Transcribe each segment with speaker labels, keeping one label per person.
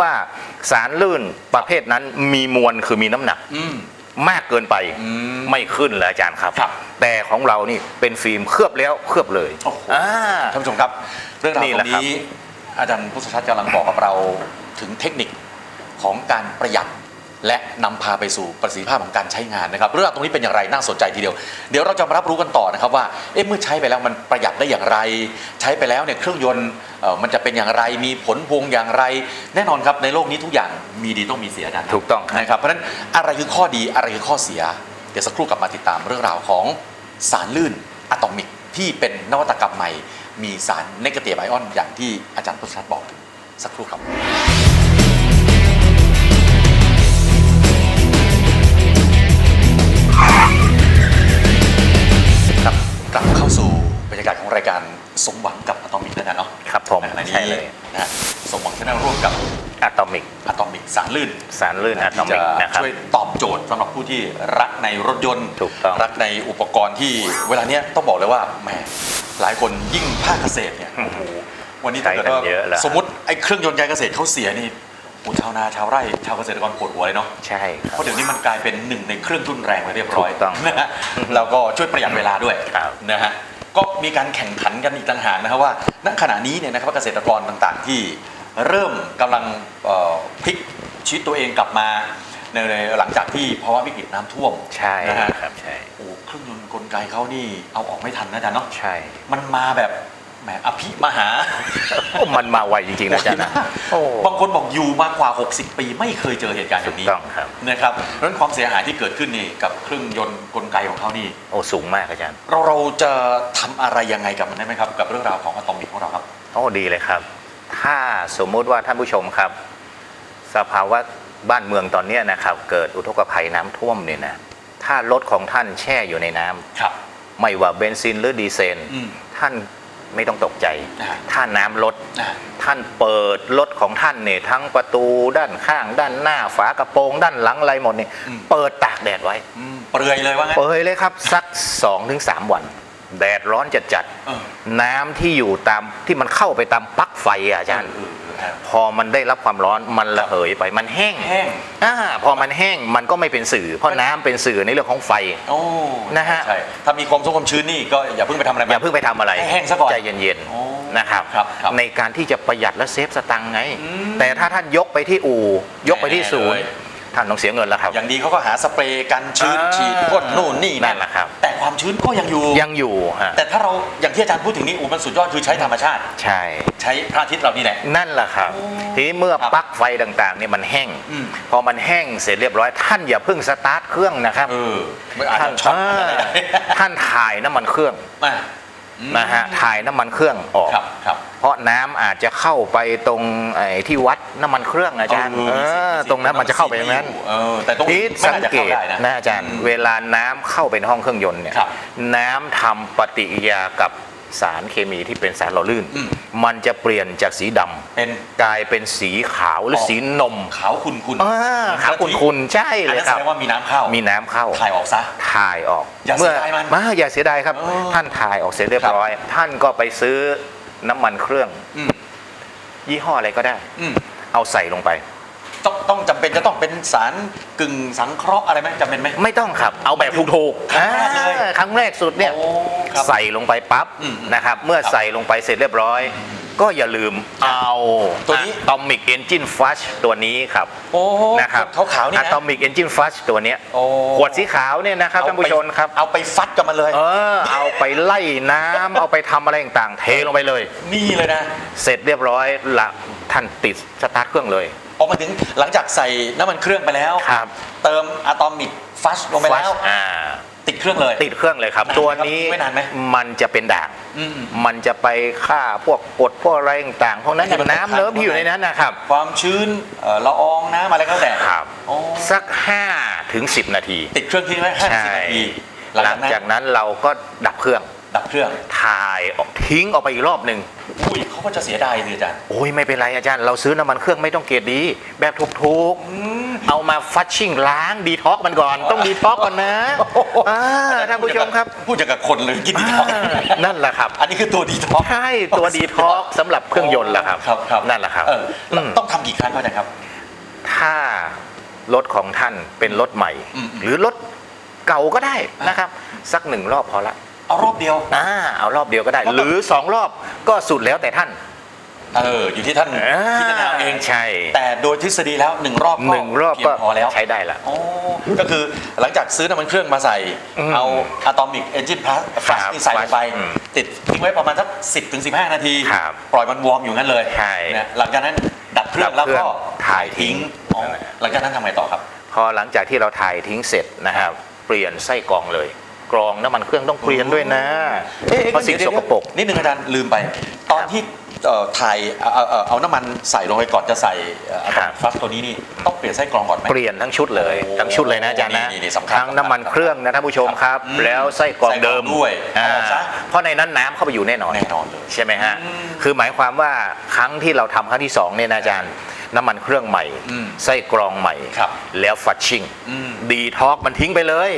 Speaker 1: ว่าสารลื่นประเภทนั้นมีมวลคือมีน้ำหนัก
Speaker 2: อืม
Speaker 1: มากเกินไป
Speaker 2: อืม
Speaker 1: ไม่ขึ้นเลยอาจารย์ครับ
Speaker 2: ครับ
Speaker 1: แต่ของเรานี่เป็นฟิล์มเคลือบแล้วเคลือบเลย
Speaker 2: โอ้โห
Speaker 1: อ่า
Speaker 2: ท่านผู้ชมครับ เรื่องราว
Speaker 1: นี่
Speaker 2: ต
Speaker 1: แห
Speaker 2: ร
Speaker 1: ละ
Speaker 2: ง
Speaker 1: ครับ
Speaker 2: นี้ อาจารย์พุทธชัดกำลังบอกกับเราถึงเทคนิคของการประหยัด และนำพาไปสู่ประสิทธิภาพของการใช้งานนะครับ เรื่องราวตรงนี้เป็นอย่างไรน่าสนใจทีเดียว เดี๋ยวเราจะมารับรู้กันต่อนะครับว่าเอ๊ะเมื่อใช้ไปแล้วมันประหยัดได้อย่างไร ใช้ไปแล้วเนี่ยเครื่องยนต์เอ่อมันจะเป็นอย่างไรมีผลพวงอย่างไร แน่นอนครับในโลกนี้ทุกอย่างมีดีต้องมีเสียนะ
Speaker 1: ถูกต้องครับ
Speaker 2: นะครับเพราะฉะนั้นอะไรคือข้อดีอะไรคือข้อเสีย เดี๋ยวสักครู่กลับมาติดตามเรื่องราวของสารลื่นอะตอมิก ที่เป็นนวัตกรรมใหม่ มีสารเนกาทีฟไอออนอย่างที่อาจารย์พุทธชัดบอกถึงสักครู่ครับครับ รรยากาศของรายการสมหวังกับอะตอมิกแล้วกันเนาะ
Speaker 1: ครับผม
Speaker 2: ใน
Speaker 1: ใช่
Speaker 2: นี้
Speaker 1: เลย
Speaker 2: นะฮะสมหวังชาแนลร่วมกับ
Speaker 1: อะตอมิก
Speaker 2: อะตอมิกสารลื่น
Speaker 1: สารลื่นอะตอ
Speaker 2: ที่
Speaker 1: มิ
Speaker 2: จะ
Speaker 1: กนะครับ
Speaker 2: ช่วยตอบโจทย์สำหรับผู้ที่รักในรถยนต์
Speaker 1: ถูกต้อง
Speaker 2: รักในอุปกรณ์ที่เวลาเนี้ยต้องบอกเลยว่าแหมหลายคนยิ่งภาคเกษตรเนี่ยโอ้โหวันนี้ถ้าเกิดว่า
Speaker 1: ใช้กันเยอะแล้ว
Speaker 2: สมมติไอ้เครื่องยนต์การเกษตรเขาเสียนี่โอ้ชาวนาชาวไร่ชาวเกษตรกรปวดหัวเลยเนาะ
Speaker 1: ใช่ค
Speaker 2: เพ
Speaker 1: รับ
Speaker 2: ราะเดี๋ยวนี้มันกลายเป็นหนึ่งในเครื่องทุนแรงไปเรียบร้อย
Speaker 1: ถูกต้อง
Speaker 2: นะฮะแล้วก็ช่วยประหยัดเวลาด้วย
Speaker 1: ครับ
Speaker 2: นะฮะ ก็มีการแข่งขันกันอีกต่างหากนะครับว่าณขณะนี้เนี่ยนะครับเกษตรกรต่างๆ ที่เริ่มกำลังเอ่อพลิกชีวิตตัวเองกลับมาในในหลังจากที่ภาวะวิกฤตน้ำท่วม
Speaker 1: ใช่
Speaker 2: นะฮะ
Speaker 1: ครับใช่
Speaker 2: โอ้เครื่องยนต์กลไกเขานี่เอาออกไม่ทันนะอาจารย์เนาะ
Speaker 1: ใช่
Speaker 2: มันมาแบบ แหมอภิมหา
Speaker 1: โอ้มันมาไวจริงๆนะอาจารย์นะโอ้
Speaker 2: บางคนบอกอยู่มากกว่า 60 ปีไม่เคยเจอเหตุการณ์อย่างนี้
Speaker 1: ถูกต้องครับ
Speaker 2: นะครับเพราะฉะนั้นความเสียหายที่เกิดขึ้นนี่กับเครื่องยนต์กลไกของเขานี่
Speaker 1: โอ้สูงมากอาจารย์
Speaker 2: เราเราจะทำอะไรยังไงกับมันได้ไหมครับ กับเรื่องราวของอะตอมิกของเราครับ
Speaker 1: โอ้ดีเลยครับ ถ้าสมมุติว่าท่านผู้ชมครับ สภาวะบ้านเมืองตอนเนี้ยนะครับ เกิดอุทกภัยน้ำท่วมเนี่ยนะถ้ารถของท่านแช่อยู่ในน้ำ
Speaker 2: ครับ
Speaker 1: ไม่ว่าเบนซินหรือดีเซล
Speaker 2: อืม
Speaker 1: ท่าน ไม่ต้องตกใจ
Speaker 2: อ่า
Speaker 1: ถ้าน้ำลด
Speaker 2: อ่า
Speaker 1: ท่านเปิดรถของท่านเนี่ยทั้งประตูด้านข้าง ด้านหน้าฝากระโปรง ด้านหลังอะไรหมดเนี่ย
Speaker 2: อืม
Speaker 1: เปิดตากแดดไว้
Speaker 2: อืมเปลือยเลยว่างั้น
Speaker 1: เปิดเลยครับ สัก2-3วัน แดดร้อนจัดจัดๆ
Speaker 2: เออ
Speaker 1: น้ำที่อยู่ตามที่มันเข้าไปตามปลั๊กไฟอะอาจารย์
Speaker 2: เออเออ
Speaker 1: พอมันได้รับความร้อนมันระเหยไปมันแห้ง
Speaker 2: แห้ง
Speaker 1: อ่าพอมันแห้งมันก็ไม่เป็นสื่อ เพราะน้ำเป็นสื่อในเรื่องของไฟ
Speaker 2: โอ้
Speaker 1: นะฮะ
Speaker 2: ใช่ถ้ามีความชุ่มความชื้นนี่ก็อย่าเพิ่งไปทำอะไร
Speaker 1: อย่าเพิ่งไปทำอะไร
Speaker 2: ให้แห้งซะก่อน
Speaker 1: ใจเย็น
Speaker 2: โอ้
Speaker 1: ๆนะครับ
Speaker 2: ครับครับ
Speaker 1: ในการที่จะประหยัดและเซฟสตังค์ไง
Speaker 2: อืม
Speaker 1: แต่ถ้าท่านยกไปที่อู่ยกไปที่ศูนย์
Speaker 2: แน่เลย
Speaker 1: ท่านต้องเสียเงินแล้วครับ
Speaker 2: อย่างดีเขาก็หาสเปรย์กันชื้น
Speaker 1: อ่า
Speaker 2: ฉีดพ่นนู่นนี่
Speaker 1: นั่นแหละครับ
Speaker 2: แต่ความชื้นก็ยังอยู่
Speaker 1: ยังอยู่ฮะ
Speaker 2: แต่ถ้าเราอย่างที่อาจารย์พูดถึงนี่อูมันสุดยอดคือใช้ธรรมชาติ
Speaker 1: ใช่
Speaker 2: ใช้พระอาทิตย์เรานี่แหละ
Speaker 1: นั่นแหละครับ
Speaker 2: โอ้
Speaker 1: ทีนี้เมื่อ
Speaker 2: ครับ
Speaker 1: ปลั๊กไฟต่างๆเนี่ยมันแห้ง
Speaker 2: อืม
Speaker 1: พอมันแห้งเสร็จเรียบร้อยท่านอย่าเพิ่งสตาร์ทเครื่องนะครับ
Speaker 2: เออไม่อาจ
Speaker 1: ท่าน
Speaker 2: จะช็อต
Speaker 1: เอ
Speaker 2: อะไร
Speaker 1: อ
Speaker 2: ได้
Speaker 1: ท่านถ่ายน้ำมันเครื่อง
Speaker 2: อะอืม
Speaker 1: นะฮะถ่ายน้ำมันเครื่องออก
Speaker 2: ครับครับ
Speaker 1: เพราะน้ำอาจจะเข้าไปตรงไอ้ที่วัดน้ำมันเครื่องอาจารย์
Speaker 2: เออ
Speaker 1: เอ
Speaker 2: มีสิทธิ์
Speaker 1: อ
Speaker 2: มีสิทธิ์
Speaker 1: ตรงนั้นมันจะเข้าไปอย่างนั้น
Speaker 2: เออแต่ตรง
Speaker 1: ที่
Speaker 2: ไม่
Speaker 1: สัง
Speaker 2: น่าจะ
Speaker 1: เก
Speaker 2: เข้า
Speaker 1: ต
Speaker 2: ได้นะ
Speaker 1: นะอาจารย์
Speaker 2: อืม
Speaker 1: เวลาน้ำเข้าไปในห้องเครื่องยนต์เนี่ย
Speaker 2: ครับ
Speaker 1: น้ำทำปฏิกิริยากับ สารเคมีที่เป็นสารหล่อลื่น
Speaker 2: อืม
Speaker 1: มันจะเปลี่ยนจากสีดำ
Speaker 2: เป็น
Speaker 1: กลายเป็นสีขาวหรือสีนม
Speaker 2: ขาวคุณคุณ
Speaker 1: อ่าขาวคุณๆใช่
Speaker 2: อัน
Speaker 1: เลย
Speaker 2: นั้น
Speaker 1: ค
Speaker 2: แส
Speaker 1: รับ
Speaker 2: ดงว่ามีน้ำเข้า
Speaker 1: มีน้ำเข้า
Speaker 2: ถ่ายออกซะ
Speaker 1: ถ่ายออก
Speaker 2: อย่าเสียดายมัน
Speaker 1: มาอย่าเสียดายครับ
Speaker 2: เออ
Speaker 1: ท่านถ่ายออกเสร็จเรียบร้อย ท่านก็ไปซื้อน้ำมันเครื่อง
Speaker 2: อืม
Speaker 1: ยี่ห้ออะไรก็ได้
Speaker 2: อืม
Speaker 1: เอาใส่ลงไป
Speaker 2: ต้องต้องจำ เป็นจะต้องเป็นสารกึ่งสังเคราะห์อะไรไหมจำเป็นไหม
Speaker 1: ไม่ต้องครับ เอาแบบถูก
Speaker 2: ครั้งแรกเลย
Speaker 1: อ่าครั้งแรกสุดเนี่ย
Speaker 2: โอ้ครับ
Speaker 1: ใส่ลงไปปั๊บ
Speaker 2: อืม
Speaker 1: นะครับ เมื่อ
Speaker 2: ครับ
Speaker 1: ใส่ลงไปเสร็จเรียบร้อย ก็อย่าลืมเอา
Speaker 2: ตัวนี้
Speaker 1: Atomic Engine Flush ตัวนี้ครับ
Speaker 2: โอ้
Speaker 1: นะครับ
Speaker 2: ขาวขาวๆนี่นะ
Speaker 1: Atomic Engine Flush ตัวเนี้ย
Speaker 2: โอ้
Speaker 1: ขวดสีขาวเนี่ยนะครับท่านผู้ชมครับ
Speaker 2: เอาไปฟัดกับมันเลย
Speaker 1: เออ เอาไปไล่น้ำ เอาไปทำอะไรต่างๆ เทลงไปเลย
Speaker 2: นี่เลยนะ
Speaker 1: เสร็จเรียบร้อยละท่านติดสตาร์ทเครื่องเลย
Speaker 2: ออกมาถึงหลังจากใส่น้ำมันเครื่องไปแล้ว
Speaker 1: ครับ
Speaker 2: เติมอะตอมิกฟัชลงไปแล้ว
Speaker 1: อ่า
Speaker 2: ติดเครื่องเลย
Speaker 1: ติดเครื่องเลยครับ
Speaker 2: นานไหม
Speaker 1: ตัว
Speaker 2: ครับ
Speaker 1: นี้
Speaker 2: ไม่นานไหม
Speaker 1: มันจะเป็นด่าง
Speaker 2: อืม
Speaker 1: มันจะไปฆ่าพวกกรดพวกอะไรต่างๆพวกนั้น
Speaker 2: ที่มัน
Speaker 1: น้ำเลิฟที่อยู่ในนั้นนะครับ
Speaker 2: ความชื้นเอ่อละอองน้ำอะไรก็แล้วแต่
Speaker 1: ครับ
Speaker 2: โอ้
Speaker 1: สัก5ถึง10 นาที
Speaker 2: ติดเครื่องทิ้งไว้ห้าสิบนาที
Speaker 1: หลังจากนั้นเราก็ดับเครื่อง
Speaker 2: ดับเครื่อง
Speaker 1: ถ่ายออกทิ้งออกไปอีกรอบหนึ่ง
Speaker 2: อุ้ยเขาก็จะเสียดายเลยอาจารย์
Speaker 1: โอ้ยไม่เป็นไรอาจารย์ เราซื้อน้ำมันเครื่องไม่ต้องเกรดดี แบบถูกๆเอามาฟัชชิ่งล้างดีท็อกมันก่อน ต้องดีท็อกก่อนนะอ่าท่านผู้ชมครับ
Speaker 2: พูดอย่างกับคนเลยกินดีท็อก
Speaker 1: อ่านั่นแหละครับ
Speaker 2: อันนี้คือตัวดีท็อก
Speaker 1: ใช่ตัวดีท็อกสำหรับเครื่องยนต์แหละครับ
Speaker 2: ครับครับ
Speaker 1: นั่นแหละครับ
Speaker 2: เออแล้ว
Speaker 1: ม
Speaker 2: ต้องทำกี่ครั้งก็อาจารย์ครับ
Speaker 1: ถ้ารถของท่านเป็นรถใหม่
Speaker 2: อืมอืม
Speaker 1: หรือรถเก่าก็ได้นะครับ สักหนึ่งรอบพอละ
Speaker 2: เอารอบเดียว
Speaker 1: อ่าเอารอบเดียวก็ได้
Speaker 2: ก็ต้อง
Speaker 1: หรือสองรอบก็สุดแล้วแต่ท่าน
Speaker 2: เอออยู่ที่ท่านพิจารณาเอง
Speaker 1: ใช่
Speaker 2: แต่โดยทฤษฎีแล้วหนึ่งรอบก็
Speaker 1: หนึ่งรอบ
Speaker 2: เพีย
Speaker 1: ก็
Speaker 2: งพอแล้ว
Speaker 1: ใช้ได้ละ
Speaker 2: โอ้ก็คือหลังจากซื้อน้ำมันเครื่องมาใส่
Speaker 1: อืม
Speaker 2: เอาอะตอมิกเอนจินพลัส
Speaker 1: ครับ
Speaker 2: นี่ใส่ลงไป
Speaker 1: อืม
Speaker 2: ติดทิ้งไว้ประมาณสัก10ถึง15 นาที
Speaker 1: ครับ
Speaker 2: ปล่อยมันวอร์มอยู่งั้นเลย
Speaker 1: ใช่
Speaker 2: นะหลังจากนั้นดับเครื่อง
Speaker 1: ดั
Speaker 2: แล้ว
Speaker 1: บเครื่
Speaker 2: ก็
Speaker 1: องถ่ายทิ้ง
Speaker 2: อ๋อหลังจากนั้นทำไงต่อครับ
Speaker 1: พอหลังจากที่เราถ่ายทิ้งเสร็จนะครับ เปลี่ยนไส้กรองเลย กรองน้ำมันเครื่องต้องเปลี่ยนด้วยนะ
Speaker 2: เอ๊ะ
Speaker 1: เพราะสิ่ง
Speaker 2: ดี๋
Speaker 1: ส
Speaker 2: ยว
Speaker 1: กปรก
Speaker 2: นิดนึงอาจารย์ลืมไป ตอนที่เอ่อถ่ายเอาเอาเอาเอาน้ำมันใส่ลงไปก่อนจะใส่อะตอ
Speaker 1: ครั
Speaker 2: มิ
Speaker 1: บ
Speaker 2: กฟลัสตัวนี้นี่ต้องเปลี่ยนไส้กรองก่อนไหม
Speaker 1: เปลี่ยนทั้งชุดเลย
Speaker 2: โอ้
Speaker 1: ทั้งชุดเลยนะอาจารย์นะ
Speaker 2: นี่นี่สำคัญ
Speaker 1: ทั้งน้ำมันเครื่องนะท่านผู้ชมครับ
Speaker 2: อืม
Speaker 1: แล้วไส้กรองเดิม
Speaker 2: ไส้กรองด้วย
Speaker 1: อ่า
Speaker 2: เอาออกซะ
Speaker 1: เพราะในนั้นน้ำเข้าไปอยู่แน่นอน
Speaker 2: แน่นอนเลย
Speaker 1: ใช่ไหมฮะ
Speaker 2: อืม
Speaker 1: คือหมายความว่าครั้งที่เราทำครั้งที่สองเนี่ยนะอาจารย์น้ำมันเครื่องใหม่
Speaker 2: อืม
Speaker 1: ไส้กรองใหม่
Speaker 2: ครับ
Speaker 1: แล้วฟัดชิ่ง
Speaker 2: อืม
Speaker 1: ดีท็อกมันทิ้งไปเลย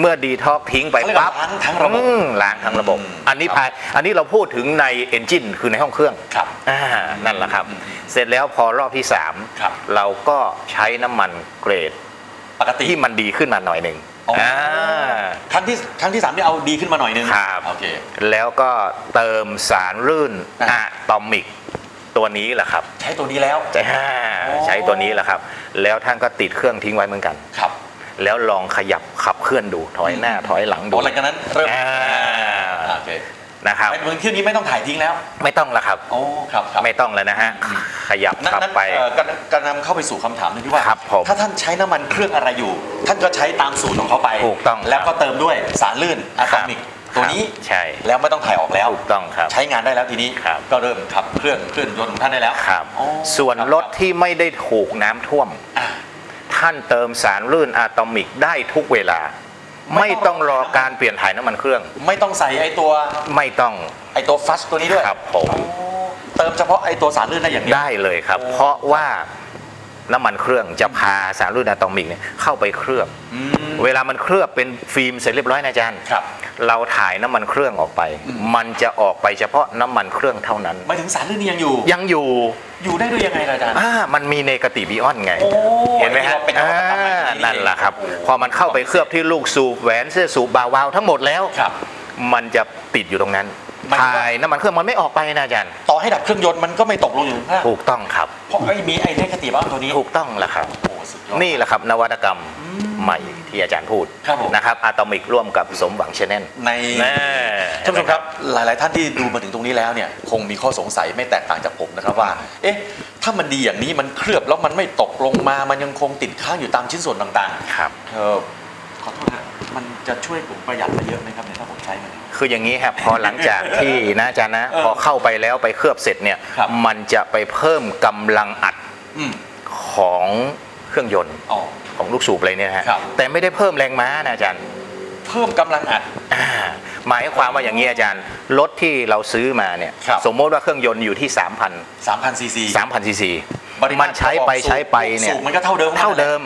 Speaker 1: เมื่อดีท็อกทิ้งไป
Speaker 2: เขาเรียกว่า
Speaker 1: ปั๊บ
Speaker 2: ล้างทั้งระบบ
Speaker 1: อืมล้างทั้งระบบ
Speaker 2: อืม
Speaker 1: อันนี้
Speaker 2: ครับ
Speaker 1: ภายอันนี้เราพูดถึงในเอนจินคือในห้องเครื่อง
Speaker 2: ครับ
Speaker 1: อ่านั่นแหละครับ
Speaker 2: อืม
Speaker 1: เสร็จแล้วพอรอบที่
Speaker 2: ครับ
Speaker 1: 3เราก็ใช้น้ำมันเกรด
Speaker 2: ปกติ
Speaker 1: ที่มันดีขึ้นมาหน่อยหนึ่ง
Speaker 2: อ๋ออ่าครั้งที่ครั้งที่สามนี่เอาดีขึ้นมาหน่อยนึง
Speaker 1: ครับ
Speaker 2: โอเค
Speaker 1: แล้วก็เติมสารรื่น
Speaker 2: อ่า
Speaker 1: อะตอมิกตัวนี้แหละครับ
Speaker 2: ใช้ตัวนี้แล้ว
Speaker 1: ใช่ฮะ
Speaker 2: อ๋อ
Speaker 1: ใช้ตัวนี้แหละครับ แล้วท่านก็ติดเครื่องทิ้งไว้เหมือนกัน
Speaker 2: ครับ
Speaker 1: แล้วลองขยับขับเคลื่อนดูถอยหน้าถอยหลังดู
Speaker 2: โอ้หลังจากนั้นเริ่ม
Speaker 1: อ่า
Speaker 2: อ่าโอเค
Speaker 1: นะครับ
Speaker 2: เป็นเมืองเที่ยวนี้ไม่ต้องถ่ายทิ้งแล้ว
Speaker 1: ไม่ต้องละครับ
Speaker 2: โอ้ครับครับ
Speaker 1: ไม่ต้องแล้วนะฮะ
Speaker 2: อืม
Speaker 1: ขยับ
Speaker 2: นั่น
Speaker 1: ขับ
Speaker 2: นั่น
Speaker 1: ไป
Speaker 2: เอ่อการการนำเข้าไปสู่คำถามหนึงที่ว่า
Speaker 1: ครับผม
Speaker 2: ถ้าท่านใช้น้ำมันเครื่องอะไรอยู่ ท่านก็ใช้ตามสูตรของเขาไป
Speaker 1: ถูกต้องครับ
Speaker 2: แล้วก็เติมด้วยสารลื่นอะตอมิกตัวนี้
Speaker 1: ใช่
Speaker 2: แล้วไม่ต้องถ่ายออกแล้ว
Speaker 1: ถูกต้องครับ
Speaker 2: ใช้งานได้แล้วทีนี้
Speaker 1: ครับ
Speaker 2: ก็เริ่มขับเครื่องเคลื่อนยนต์ของท่านได้แล้ว
Speaker 1: ครับ
Speaker 2: อ๋อ
Speaker 1: ส่วน
Speaker 2: คบ
Speaker 1: รถที่ไม่ได้ถูกน้ำท่วม
Speaker 2: อะ
Speaker 1: ท่านเติมสารลื่นอะตอมิกได้ทุกเวลา
Speaker 2: ไม่
Speaker 1: ไม่
Speaker 2: ต้
Speaker 1: ต้
Speaker 2: อ
Speaker 1: องงรอการเปลี่ยนถ่ายน้ำมันเครื่อง
Speaker 2: ไม่ต้องใส่ไอตัว
Speaker 1: ไม่ต้อง
Speaker 2: ไอตัวฟัสตัวนี้ด้วย
Speaker 1: ครับผม
Speaker 2: อ๋อเติมเฉพาะไอตัวสารลื่นได้อย่างเดียว
Speaker 1: ได้เลยครับ
Speaker 2: โอ้
Speaker 1: เพราะว่า น้ำมันเครื่องจะพาสารลื่นอะตอมิกเนี่ยเข้าไปเคลือบ
Speaker 2: อืม
Speaker 1: เวลามันเคลือบเป็นฟิล์มเสร็จเรียบร้อยนะอาจารย์
Speaker 2: ครับ
Speaker 1: เราถ่ายน้ำมันเครื่องออกไป
Speaker 2: อืม
Speaker 1: มันจะออกไปเฉพาะน้ำมันเครื่องเท่านั้น
Speaker 2: หมายถึงสารลื่นนี่ยังอยู่
Speaker 1: ยังอยู่
Speaker 2: อยู่ได้ด้วยยังไงล่ะอาจารย์
Speaker 1: อ่ามันมีเนกาติบิออนไง
Speaker 2: โอ้
Speaker 1: เห็นไหมฮะ
Speaker 2: เป็นนวัตกรรมใหม่
Speaker 1: อ่า
Speaker 2: ที่
Speaker 1: นั่นแหละครับ
Speaker 2: โอ้โพ
Speaker 1: อมันเข้าไปเคลือบที่ลูกสูบแหวนเสื้อสูบบาวาวทั้งหมดแล้ว
Speaker 2: ครับ
Speaker 1: มันจะติดอยู่ตรงนั้น
Speaker 2: หมายถึงว่า
Speaker 1: ถ่ายน้ำมันเครื่องมันไม่ออกไปนะอาจารย์
Speaker 2: ต่อ ให้ดับเครื่องยนต์มันก็ไม่ตกลงอยู่ข้างล่าง
Speaker 1: ถูกต้องครับ
Speaker 2: เพราะไอ้มีไอ้เนกาทีฟบ้างตัวนี้
Speaker 1: ถูกต้องแหละครับ
Speaker 2: โอ้สุดยอด
Speaker 1: นี่แหละครับนวัตกรรมใหม่ที่อาจารย์พูด
Speaker 2: ครับผม
Speaker 1: นะครับอะตอมิกร่วมกับสมหวังชแนล
Speaker 2: ใน
Speaker 1: แน่
Speaker 2: ท่านผู้ชมครับหลาย ๆ ท่านที่ดูมาถึงตรงนี้แล้วเนี่ยคงมีข้อสงสัยไม่แตกต่างจากผมนะครับว่า เอ๊ะ ถ้ามันดีอย่างนี้มันเคลือบแล้วมันไม่ตกลงมา มันยังคงติดค้างอยู่ตามชิ้นส่วนต่าง
Speaker 1: ครับ
Speaker 2: ๆ เออขอโทษนะมันจะช่วยผมประหยัดไปเยอะไหมครับเนี่ยถ้าผมใช้มันเนี่ย
Speaker 1: คืออย่างนี้ครับพอหลังจากที่นะอาจารย์นะ
Speaker 2: เออ
Speaker 1: พอเข้าไปแล้วไปเคลือบเสร็จเนี่ย
Speaker 2: ครับ
Speaker 1: มันจะไปเพิ่มกำลังอัด
Speaker 2: อืม
Speaker 1: ของเครื่องยนต์
Speaker 2: อ๋อ
Speaker 1: ของลูกสูบอะไรเนี่ยนะฮะ
Speaker 2: ครับ
Speaker 1: แต่ไม่ได้เพิ่มแรงม้านะอาจารย์
Speaker 2: เพิ่มกำลังอัด
Speaker 1: อ่าหมายความว่าอย่างนี้อาจารย์รถที่เราซื้อมาเนี่ย
Speaker 2: ครับ
Speaker 1: สมมติว่าเครื่องยนต์อยู่ที่ 3,000
Speaker 2: 3,000ซีซี
Speaker 1: 3,000ซีซี
Speaker 2: ปริาณ
Speaker 1: มันใช้ไป
Speaker 2: กระบอกสูบ
Speaker 1: ใช้ไปเนี่ย
Speaker 2: สูบมันก็เท่าเดิม
Speaker 1: เท่าเดิม